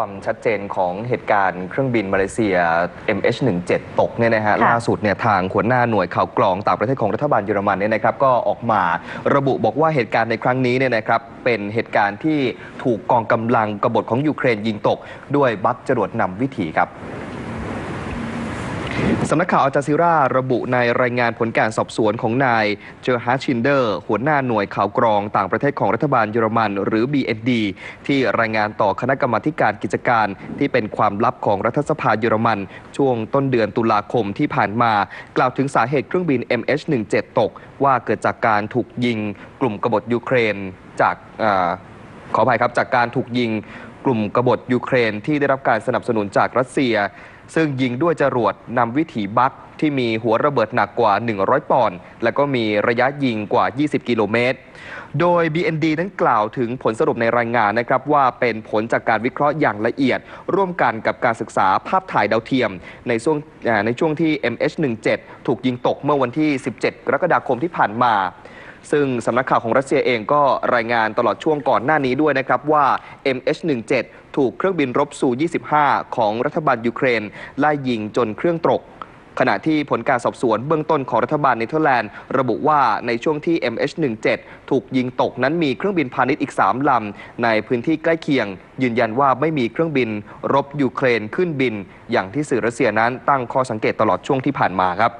ความชัดเจนของเหตุการณ์เครื่องบินมาเลเซีย MH17 ตกเนี่ยนะฮะค่ะล่าสุดเนี่ยทางหัวหน้าหน่วยข่าวกรองต่างประเทศของรัฐบาลเยอรมันเนี่ยนะครับก็ออกมาระบุบอกว่าเหตุการณ์ในครั้งนี้เนี่ยนะครับเป็นเหตุการณ์ที่ถูกกองกำลังกบฏของยูเครนยิงตก ด้วยบัคจรวดนำวิถีครับ สำนักข่าวอัลจาซิราระบุในรายงานผลการสอบสวนของนายเจอฮาชินเดอร์ หัวหน้าหน่วยข่าวกรองต่างประเทศของรัฐบาลเยอรมันหรือ BND ที่รายงานต่อคณะกรรมาการกิจการ ที่เป็นความลับของรัฐสภาเยอรมัน ช่วงต้นเดือนตุลาคมที่ผ่านมา กล่าวถึงสาเหตุเครื่องบิน MH17 ตก ว่าเกิดจากการถูกยิงกลุ่มกบฏยูเครนจากอขออภัยครับจากการถูกยิง กลุ่มกบฏยูเครนที่ได้รับการสนับสนุนจากรัสเซีย ซึ่งยิงด้วยจรวดนำวิถีบัคที่มีหัวระเบิดหนักกว่า 100 ปอนด์และก็มีระยะยิงกว่า 20 กิโลเมตร โดย BND นั้นกล่าวถึงผลสรุปในรายงานนะครับว่าเป็นผลจากการวิเคราะห์อย่างละเอียด ร่วมกันกับการศึกษาภาพถ่ายดาวเทียม ในช่วงในช่วงที่ MH17 ถูกยิงตกเมื่อวันที่ 17 กรกฎาคมที่ผ่านมา ซึ่งสำนักข่าวของรัสเซียเองก็รายงานตลอดช่วงก่อนหน้านี้ด้วยนะครับว่า MH17 ถูกเครื่องบินรบซู 25 ของรัฐบาลยูเครนไล่ยิงจนเครื่องตกขณะที่ผลการสอบสวนเบื้องต้นของรัฐบาลเนเธอร์แลนด์ ระบุว่าในช่วงที่ MH17 ถูกยิงตกนั้นมีเครื่องบินพาณิชย์อีก 3 ลำ ในพื้นที่ใกล้เคียง ยืนยันว่าไม่มีเครื่องบินรบยูเครนขึ้นบิน อย่างที่สื่อรัสเซียนั้นตั้งข้อสังเกตตลอดช่วงที่ผ่านมาครับ